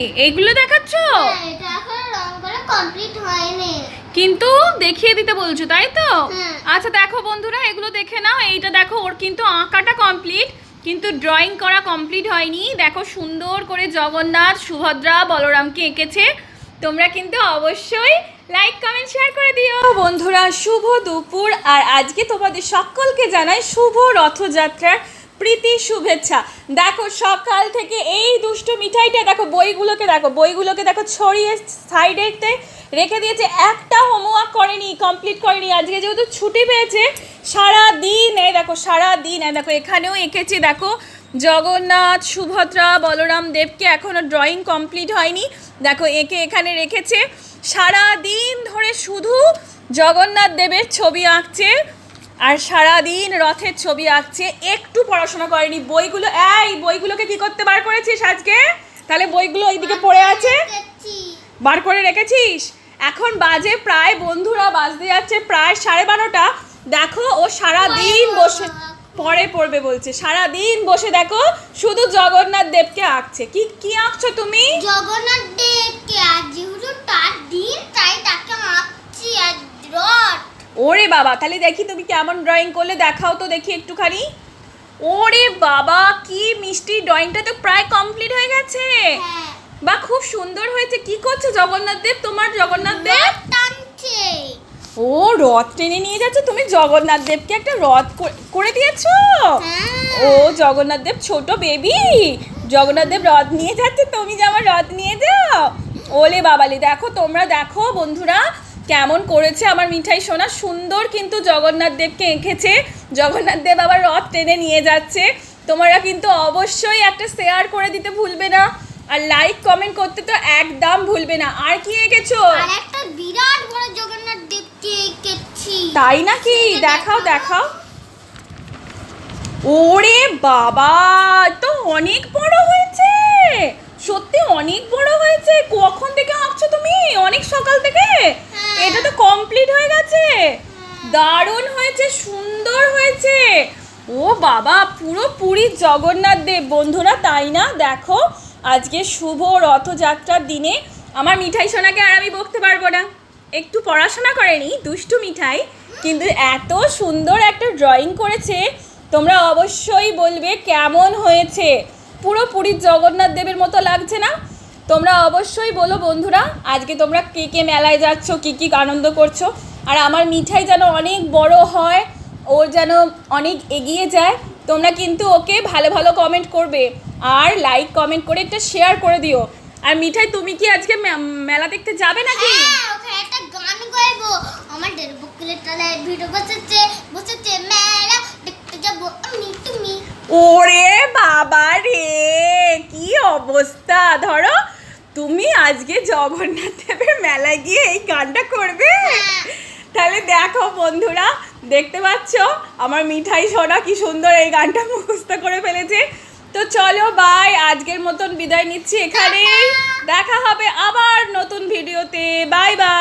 এইগুলো দেখাচ্ছ? হ্যাঁ, এটা এখন রং করা কমপ্লিট হয়নি। কিন্তু দেখিয়ে দিতে বলছো তাই তো? হ্যাঁ। আচ্ছা দেখো বন্ধুরা এগুলো দেখে নাও। এইটা দেখো ওর কিন্তু আঁকাটা কমপ্লিট কিন্তু ড্রয়িং করা কমপ্লিট হয়নি। দেখো সুন্দর করে জগন্নাথ সুভদ্রা বলরামকে এঁকেছে। তোমরা কিন্তু অবশ্যই লাইক কমেন্ট শেয়ার করে দিও। বন্ধুরা শুভ দুপুর আর আজকে তোমাদের সকলকে জানাই শুভ রথযাত্রার প্রীতি শুভেচ্ছা। দেখো, সকাল থেকে এই দুষ্ট মিঠাইটা, দেখো, বইগুলোকে দেখো বইগুলোকে দেখো, ছড়িয়ে সাইডেতে রেখে দিয়েছে। একটা হোমওয়ার্ক করেনি কমপ্লিট করেনি। আজকে যেহেতু ছুটি পেয়েছে সারা দিন দেখো সারা দিন দেখো, এখানেও এঁকেছে, দেখো, জগন্নাথ, সুভদ্রা, বলরাম দেবকে এখনও ড্রয়িং কমপ্লিট হয়নি। দেখো, এঁকে এখানে রেখেছে। সারা দিন ধরে শুধু জগন্নাথ দেবের ছবি আঁকছে। আর সারা দিন রথের ছবি আঁকছে। একটু পড়াশোনা করেনি। বইগুলো এই বইগুলোকে কি করতে বার করেছিস আজকে? তাহলে বইগুলো ওইদিকে পড়ে আছে? বার করে রেখেছিস? এখন বাজে প্রায় বন্ধুরা বাজতে যাচ্ছে প্রায় সাড়ে বারোটা। দেখো ও সারা দিন বসে পরে পড়বে বলছে। সারা দিন বসে দেখো শুধু জগন্নাথ দেবকে আঁকছে। কি কি আঁকছো তুমি? জগন্নাথ দেবকে আজ যেহেতু তার দিন তাই তাকে আঁকছি আর রথ ওরে বাবা তাহলে দেখি তুমি কেমন ড্রয়িং করলে? দেখাও তো দেখি একটুখানি। ওরে বাবা কি মিষ্টি ড্রয়িংটা তো প্রায় কমপ্লিট হয়ে গেছে। হ্যাঁ। বা খুব সুন্দর হয়েছে। কি করছে জগন্নাথ দেব? তোমার জগন্নাথ দেব? ও রথ টেনে নিয়ে যাচ্ছে। তুমি জগন্নাথ দেবকে একটা রথ করে- দিয়েছ? হ্যাঁ। ও জগন্নাথ দেব ছোট বেবি জগন্নাথ দেব রথ নিয়ে যাচ্ছে। তুমি যে আমার রথ নিয়ে যাও। ওলে বাবালি দেখো তোমরা দেখো বন্ধুরা। কেমন করেছে আমার মিঠাই সোনা? সুন্দর কিন্তু জগন্নাথ দেবকে এঁকেছে। জগন্নাথ দেব আবার রথ টেনে নিয়ে যাচ্ছে। তোমরা কিন্তু অবশ্যই একটা শেয়ার করে দিতে ভুলবে না। আর লাইক কমেন্ট করতে তো একদম ভুলবে না। আর কি এঁকেছো? আর একটা বিরাট বড় জগন্নাথ দেবকে এঁকেছি। তাই নাকি? দেখাও দেখাও। ওরে বাবা তো অনেক বড় হয়েছে। সত্যি অনেক বড় হয়েছে। কখন থেকে আঁকছো তুমি অনেক সকাল থেকে হ্যাঁ। এটা তো কমপ্লিট হয়ে গেছে দারুণ হয়েছে, সুন্দর হয়েছে। ও বাবা, পুরো পুরী জগন্নাথ দেব। বন্ধুরা, তাই না? দেখো, আজকে শুভ রথযাত্রার দিনে আমার মিঠাই সোনাকে আর আমি বকতে পারব না। একটু পড়াশোনা করেনি দুষ্টু মিঠাই, কিন্তু এত সুন্দর একটা ড্রয়িং করেছে। তোমরা অবশ্যই বলবে কেমন হয়েছে। পুরো পুরীর জগন্নাথ দেবের মতো লাগছে না? তোমরা অবশ্যই বলো বন্ধুরা, আজকে তোমরা কে কে মেলায় যাচ্ছ, কী কী আনন্দ করছ? আর আমার মিঠাই যেন অনেক বড় হয় ওর যেন অনেক এগিয়ে যায় তোমরা কিন্তু ওকে ভালো ভালো কমেন্ট করবে। আর লাইক কমেন্ট করে একটা শেয়ার করে দিও। আর মিঠাই তুমি কি আজকে মেলা দেখতে যাবে নাকি? হ্যাঁ একটা গান গাইবো। আমার দেড় বুকের তলায় ভিড় বসেছে বসেছে মেলা দেখতে যাব আমি তুমি। ওরে বাবা রে কি অবস্থা! ধরো তুমি আজকে জগন্নাথ দেবের মেলায় গিয়ে এই গানটা করবে? হ্যাঁ। তাহলে দেখো বন্ধুরা, দেখতে পাচ্ছ? আমার মিঠাই সোনা কি সুন্দর এই গানটা মুখস্থ করে ফেলেছে। তো চলো বাই আজকের মতন বিদায় নিচ্ছি এখানেই। দেখা হবে আবার নতুন ভিডিওতে বাই বাই।